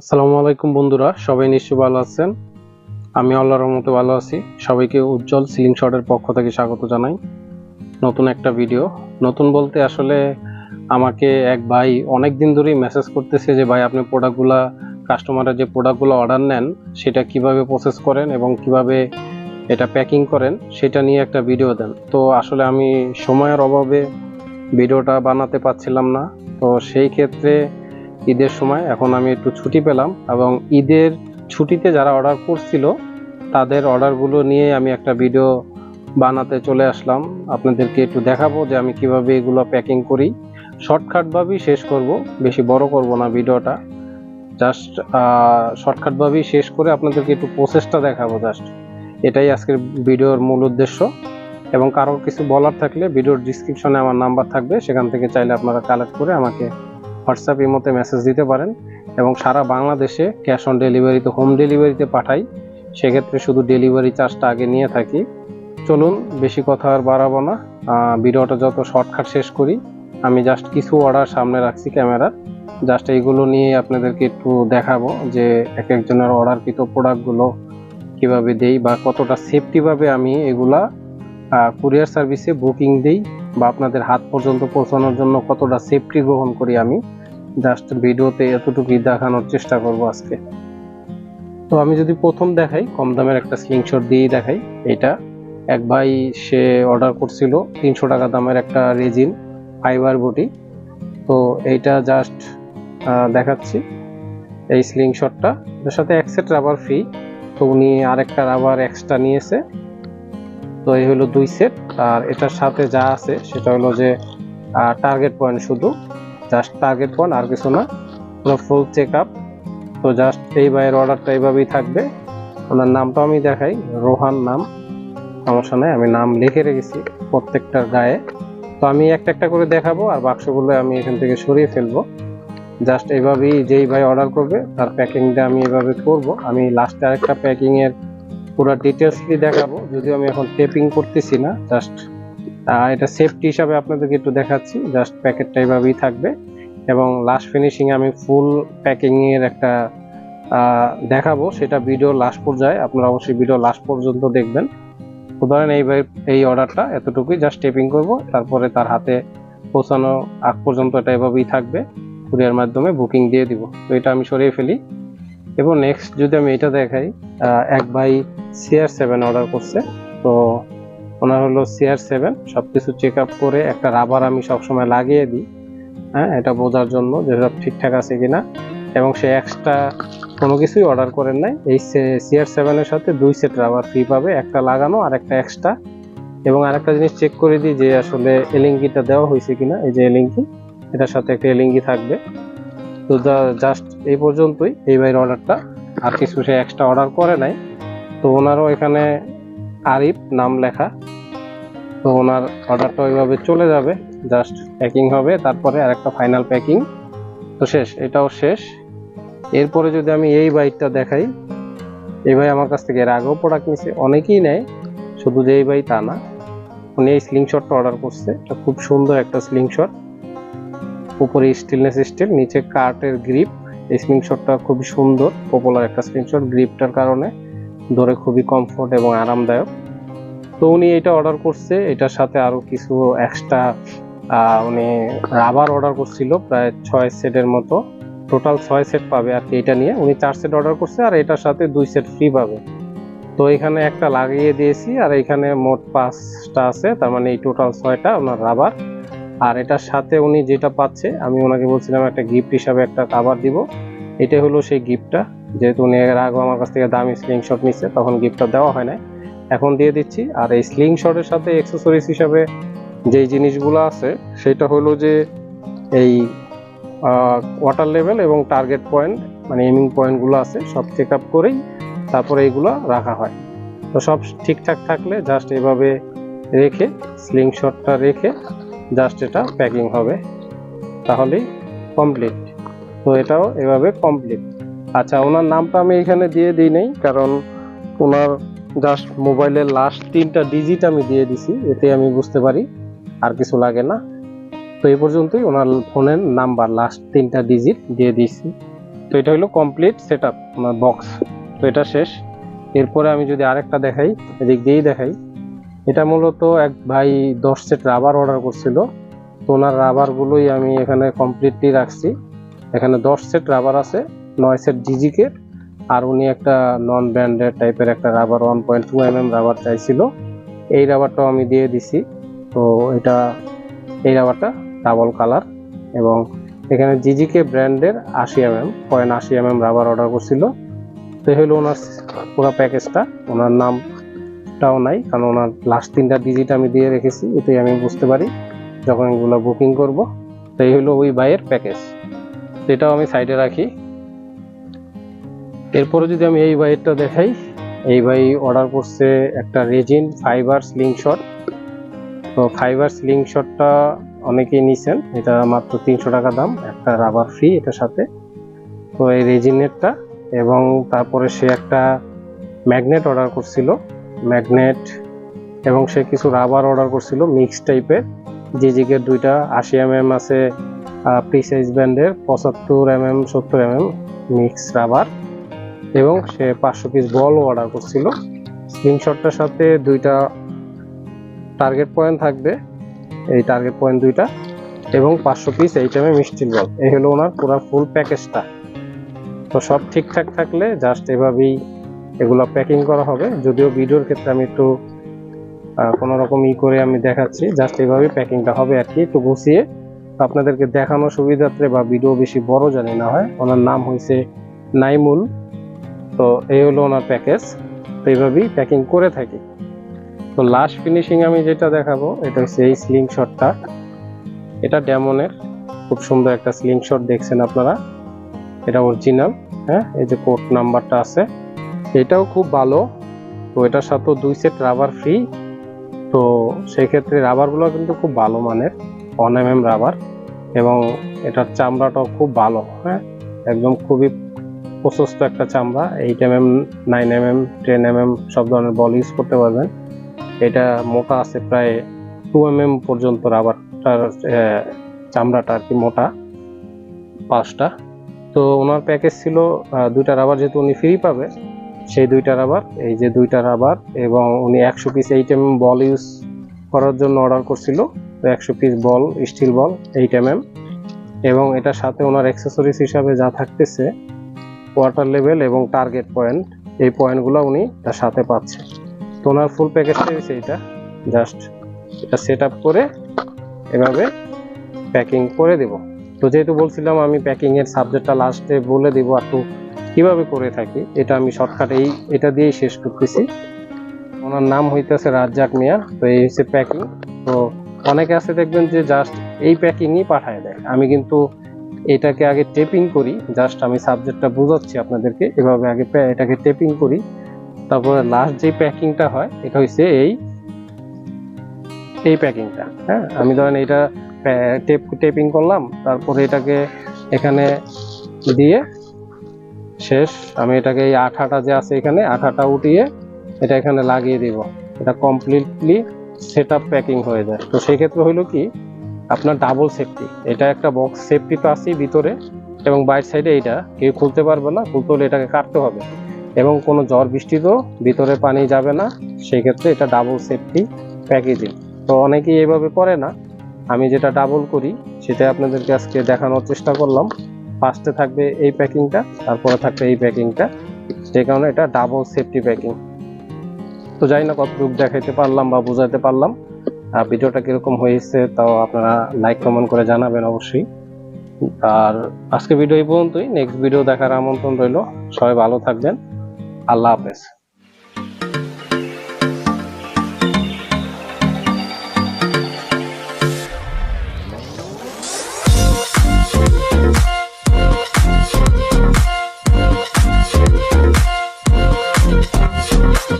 আসসালামু আলাইকুম বন্ধুরা, সবাই নিশ্চয়ই ভালো আছেন? আমি আল্লাহর রহমতে ভালো আছি। সবাইকে উজ্জ্বল সিলিং শটের পক্ষ থেকে স্বাগত জানাই। নতুন একটা ভিডিও। নতুন বলতে আসলে আমাকে এক ভাই অনেক দিন ধরেই মেসেজ করতেছে যে, ভাই, আপনি প্রোডাক্টগুলা কাস্টমারের যে প্রোডাক্টগুলো অর্ডার নেন, সেটা কীভাবে প্রসেস করেন এবং কীভাবে এটা প্যাকিং করেন, সেটা নিয়ে একটা ভিডিও দেন। তো আসলে আমি সময়ের অভাবে ভিডিওটা বানাতে পারছিলাম না। তো সেই ক্ষেত্রে ঈদের সময় এখন আমি একটু ছুটি পেলাম এবং ঈদের ছুটিতে যারা অর্ডার করছিল, তাদের অর্ডারগুলো নিয়ে আমি একটা ভিডিও বানাতে চলে আসলাম। আপনাদেরকে একটু দেখাবো যে আমি কীভাবে এগুলো প্যাকিং করি। শর্টকাটভাবেই শেষ করব, বেশি বড় করব না ভিডিওটা জাস্ট শর্টকাটভাবেই শেষ করে আপনাদেরকে একটু প্রসেসটা দেখাবো জাস্ট এটাই আজকের ভিডিওর মূল উদ্দেশ্য। এবং কারও কিছু বলার থাকলে ভিডিওর ডিসক্রিপশনে আমার নাম্বার থাকবে, সেখান থেকে চাইলে আপনারা কালেক্ট করে আমাকে হোয়াটসঅ্যাপ ইমোতে মেসেজ দিতে পারেন এবং সারা বাংলাদেশে ক্যাশ অন ডেলিভারিতে হোম ডেলিভারিতে পাঠাই। সেক্ষেত্রে শুধু ডেলিভারি চার্জটা আগে নিয়ে থাকি। চলুন, বেশি কথা আর বাড়াবো না। ভিডিওটা যত শর্টকাট শেষ করি, আমি জাস্ট কিছু অর্ডার সামনে রাখছি ক্যামেরার। জাস্ট এইগুলো নিয়ে আপনাদেরকে একটু দেখাবো যে এক একজনের অর্ডারকৃত প্রোডাক্টগুলো কীভাবে দেই বা কতটা সেফটিভাবে আমি এগুলা কুরিয়ার সার্ভিসে বুকিং দিই বা আপনাদের হাত পর্যন্ত পৌঁছানোর জন্য কতটা সেফটি গ্রহণ করি আমি। জাস্ট ভিডিওতে এতটুকুই দেখানোর চেষ্টা করব আজকে। তো আমি যদি প্রথম দেখাই, কম দামের একটা স্ক্রিনশট দিয়েই দেখাই। এটা এক ভাই সে অর্ডার করছিল তিনশো টাকা দামের একটা রেজিন ফাইবার বটি তো এইটা জাস্ট দেখাচ্ছি এই স্লিংশটটা এর সাথে এক সেট রাবার ফ্রি তো উনি আরেকটা রাবার এক্সট্রা নিয়েছে। তো এই হলো দুই সেট আর এটার সাথে যা আছে সেটা হলো যে টার্গেট পয়েন্ট শুধু। জাস্ট টার্গেট পয়েন্ট আর কিছু না। পুরো ফুল চেক আপ তো জাস্ট এই ভাইয়ের অর্ডারটা এইভাবেই থাকবে। ওনার নামটা আমি দেখাই, রোহান নাম। সমস্যা নেই, আমি নাম লিখে রেখেছি প্রত্যেকটার গায়ে। তো আমি একটা একটা করে দেখাবো আর বাক্সগুলো আমি এখান থেকে সরিয়ে ফেলব। জাস্ট এইভাবেই যেই ভাই অর্ডার করবে, তার প্যাকিংটা আমি এভাবে করব। আমি লাস্টে আরেকটা প্যাকিংয়ের পুরো ডিটেলসলি দেখাবো। যদিও আমি এখন টেপিং করতেছি না জাস্ট এটা সেফটি হিসাবে আপনাদেরকে একটু দেখাচ্ছি। জাস্ট প্যাকেটটা এইভাবেই থাকবে। এবং লাস্ট ফিনিশিং আমি ফুল প্যাকিংয়ের একটা দেখাবো। সেটা ভিডিও লাস্ট পর্যায়ে। আপনারা অবশ্যই ভিডিও লাস্ট পর্যন্ত দেখবেন। ধরেন এই এই অর্ডারটা এতটুকুই জাস্ট টেপিং করব। তারপরে তার হাতে পৌঁছানো আগ পর্যন্ত এটা এভাবেই থাকবে। কুরিয়ার মাধ্যমে বুকিং দিয়ে দিব। তো এটা আমি সরিয়ে ফেলি। এবং নেক্সট যদি আমি এটা দেখাই এক ভাই সিআর সেভেন অর্ডার করছে। তো ওনার হলো সিআর সেভেন সব কিছু চেক আপ করে একটা রাবার আমি সবসময় লাগিয়ে দিই। হ্যাঁ এটা বোঝার জন্য যে সব ঠিকঠাক আছে কিনা। এবং সে এক্সট্রা কোনো কিছুই অর্ডার করেন নাই। এই সিআর সেভেনের সাথে দুই সেট রাবার ফ্রি পাবে, একটা লাগানো আর একটা এক্সট্রা এবং আরেকটা জিনিস চেক করে দিই যে আসলে এলিঙ্গিটা দেওয়া হয়েছে কিনা, এই যে এলিঙ্গি, এটার সাথে একটা এলিঙ্গি থাকবে। তো জাস্ট এই পর্যন্তই এই অর্ডারটা আর কিছু সে এক্সট্রা অর্ডার করে নাই। তো ওনারও এখানে আরিফ নাম লেখা। তো ওনার অর্ডারটা ওইভাবে চলে যাবে, জাস্ট প্যাকিং হবে, তারপরে আর একটা ফাইনাল প্যাকিং তো শেষ, এটাও শেষ। এরপরে যদি আমি এই বাইকটা দেখাই, এই ভাই আমার কাছ থেকে এর আগেও প্রোডাক্ট নিছে, অনেকেই নেয়, শুধু যে এই ভাই তা না। উনি এই স্লিংশটটা অর্ডার করছে, এটা খুব সুন্দর একটা স্লিংশট উপরে স্টিলনেস স্টিল নিচে কার্টের গ্রিপ এই স্লিংশটটা খুবই সুন্দর পপুলার একটা স্লিংশট গ্রিপটার কারণে। ধরে খুবই কমফোর্ট এবং আরামদায়ক। তো উনি এটা অর্ডার করছে। এটার সাথে আরও কিছু এক্সট্রা উনি রাবার অর্ডার করছিল, প্রায় ছয় সেটের মতো। টোটাল ছয় সেট পাবে আর কি এটা নিয়ে। উনি চার সেট অর্ডার করছে আর এটার সাথে দুই সেট ফ্রি পাবে। তো এখানে একটা লাগিয়ে দিয়েছি আর এখানে মোট পাঁচটা আছে, তার মানে এই টোটাল ছয়টা ওনার রাবার আর এটার সাথে উনি যেটা পাচ্ছে, আমি ওনাকে বলছিলাম একটা গিফট হিসাবে একটা কাভার দিব। এটা হলো সেই গিফটটা যেহেতু উনি এর আগে আমার কাছ থেকে দামি স্লিংশট নিচ্ছে তখন গিফটটা দেওয়া হয় না এখন দিয়ে দিচ্ছি। আর এই স্লিং শটের সাথে অ্যাক্সেসরিজ হিসাবে যেই জিনিসগুলো আছে, সেটা হলো যে এই ওয়াটার লেভেল এবং টার্গেট পয়েন্ট মানে এমিং পয়েন্টগুলো আছে, সব চেক আপ করেই তারপরে এইগুলো রাখা হয়। তো সব ঠিকঠাক থাকলে জাস্ট এভাবে রেখে স্লিং শটটা রেখে জাস্ট এটা প্যাকিং হবে। তাহলেই কমপ্লিট তো এটাও এভাবে কমপ্লিট আচ্ছা ওনার নামটা আমি এখানে দিয়ে দিই নেই, কারণ ওনার জাস্ট মোবাইলের লাস্ট তিনটা ডিজিট আমি দিয়ে দিছি, এতে আমি বুঝতে পারি আর কিছু লাগে না। তো এই পর্যন্তই ওনার ফোনের নাম্বার লাস্ট তিনটা ডিজিট দিয়ে দিয়েছি তো এটা হলো কমপ্লিট সেট আপ আমার বক্স তো এটা শেষ। এরপরে আমি যদি আরেকটা দেখাই, এদিক দিয়েই দেখাই। এটা মূলত এক ভাই দশ সেট রাবার অর্ডার করছিল। তো ওনার রাবারগুলোই আমি এখানে কমপ্লিটলি রাখছি। এখানে দশ সেট রাবার আছে, নয় সেট জিজিকে আর উনি একটা নন ব্র্যান্ডেড টাইপের একটা rubber one point two M M rubber চাইছিল। এই রাবারটাও আমি দিয়ে দিছি। তো এটা, এই রাবারটা ডাবল কালার এবং এখানে জিজিকে ব্র্যান্ডের আশি এম এম পয়েন্ট আশি এম এম রাবার অর্ডার করছিল। তো হলো ওনার পুরো প্যাকেজটা ওনার নামটাও নাই, কারণ ওনার লাস্ট তিনটা ডিজিট আমি দিয়ে রেখেছি এটাই আমি বুঝতে পারি যখন এগুলো বুকিং করব। তো এই হলো ওই বাইয়ের প্যাকেজ এটাও আমি সাইডে রাখি। এরপরে যদি আমি এই বাইরটা দেখাই, এই ভাই অর্ডার করছে একটা রেজিন ফাইবার স্লিং শট তো ফাইবার স্লিং শটটা অনেকেই নিছেন, এটা মাত্র তিনশো টাকা দাম, একটা রাবার ফ্রি এটার সাথে। তো এই রেজিনেরটা এবং তারপরে সে একটা ম্যাগনেট অর্ডার করছিল ম্যাগনেট এবং সে কিছু রাবার অর্ডার করছিল মিক্স টাইপের যে জিগের দুইটা আশি এম এম আছে প্রিসাইজ ব্যান্ডের পঁচাত্তর এম এম সত্তর এম এম মিক্স রাবার এবং সে পাঁচশো পিস বলও অর্ডার করছিল। স্ক্রিনশটটার সাথে দুইটা টার্গেট পয়েন্ট থাকবে এই টার্গেট পয়েন্ট দুইটা এবং পাঁচশো পিস এই টাইমে মিষ্টির বল এই হলো ওনার পুরো ফুল প্যাকেজটা তো সব ঠিকঠাক থাকলে জাস্ট এভাবেই এগুলো প্যাকিং করা হবে। যদিও ভিডিওর ক্ষেত্রে আমি একটু কোনো রকম ই করে আমি দেখাচ্ছি জাস্ট এভাবেই প্যাকিংটা হবে আর কি। একটু গুছিয়ে আপনাদেরকে দেখানো সুবিধার্থে বা ভিডিও বেশি বড় জানি না হয় ওনার নাম হয়েছে নাইমুল। তো এই হলো ওনার প্যাকেজ তো এইভাবেই প্যাকিং করে থাকি। তো লাস্ট ফিনিশিং আমি যেটা দেখাবো, এটা হচ্ছে এই স্লিং শটটা এটা ড্যামনের খুব সুন্দর একটা স্লিং শট দেখছেন আপনারা। এটা অরিজিনাল হ্যাঁ? এই যে কোড নাম্বারটা আছে। এটাও খুব ভালো। তো এটার সাথেও দুই সেট রাবার ফ্রি তো সেই ক্ষেত্রে রাবারগুলো কিন্তু খুব ভালো মানের। এম এম রাবার এবং এটার চামড়াটাও খুব ভালো হ্যাঁ? একদম খুবই প্রশস্ত একটা চামড়া eight M M nine M M ten M M সব ধরনের বল ইউজ করতে পারবেন। এটা মোটা আছে প্রায় টু এম এম পর্যন্ত রাবারটার চামড়াটা আর কি মোটা পাঁচটা। তো ওনার প্যাকেজ ছিল দুইটা রাবার যেহেতু উনি ফ্রি পাবে, সেই দুইটা রাবার, এই যে দুইটা রাবার এবং উনি একশো piece eight M ball use করার জন্য অর্ডার করছিল, তো একশো piece ball steel ball eight M M এবং এটার সাথে ওনার অ্যাক্সেসরিজ হিসাবে যা থাকতেছে ওয়াটার লেভেল এবং টার্গেট পয়েন্ট এই পয়েন্টগুলো উনি তার সাথে পাচ্ছে। তো ওনার ফুল প্যাকেজটা হচ্ছে এটা জাস্ট এটা সেট করে এভাবে প্যাকিং করে দেব। তো যেহেতু বলছিলাম আমি প্যাকিংয়ের সাবজেক্টটা লাস্টে বলে দিব একটু কীভাবে করে থাকি, এটা আমি শর্টকাট এই, এটা দিয়েই শেষ করতেছি। ওনার নাম হইতেছে রাজ্জাক মিয়া, তো এই হচ্ছে প্যাকিং তো অনেকে আছে দেখবেন যে জাস্ট এই প্যাকিংই পাঠায় দেয়। আমি কিন্তু এটাকে আগে টেপিং করি। জাস্ট আমি সাবজেক্টটা বোঝাচ্ছি আপনাদেরকে। এভাবে আগে এটাকে টেপিং করি। তারপরে লাস্ট যে প্যাকিংটা হয়, এটা হচ্ছে এই এই প্যাকিংটা হ্যাঁ আমি ধরেন এটা টেপ টেপিং করলাম। তারপরে এটাকে এখানে দিয়ে শেষ। আমি এটাকে এই আঠাটা যে আছে এখানে, আঠাটা উঠিয়ে এটা এখানে লাগিয়ে দিব। এটা কমপ্লিটলি সেট প্যাকিং হয়ে যায়। তো সেই ক্ষেত্রে হইল কি আপনার ডাবল সেফটি এটা একটা বক্স সেফটি তো আছেই ভিতরে, এবং বাইর সাইডে এইটা। কেউ খুলতে পারবে না, খুলতে হলে এটাকে কাটতে হবে। এবং কোনো ঝড় বৃষ্টিতেও ভিতরে পানি যাবে না, সেই ক্ষেত্রে এটা ডাবল সেফটি প্যাকেজিং তো অনেকেই এভাবে করে না। আমি যেটা ডাবল করি, সেটা আপনাদেরকে আজকে দেখানোর চেষ্টা করলাম। ফার্স্টে থাকবে এই প্যাকিংটা, তারপরে থাকবে এই প্যাকিংটা। যে কারণে এটা ডাবল সেফটি প্যাকিং তো জানি না কতটুকু দেখাইতে পারলাম বা বোঝাতে পারলাম ভিডিওটা কীরকম হয়েছে তাও আপনারা লাইক কমেন্ট করে জানাবেন অবশ্যই। আর আজকে ভিডিও এই পর্যন্তই। নেক্সট ভিডিও দেখার আমন্ত্রণ রইল। সবাই ভালো থাকবেন। আল্লাহ হাফেজ।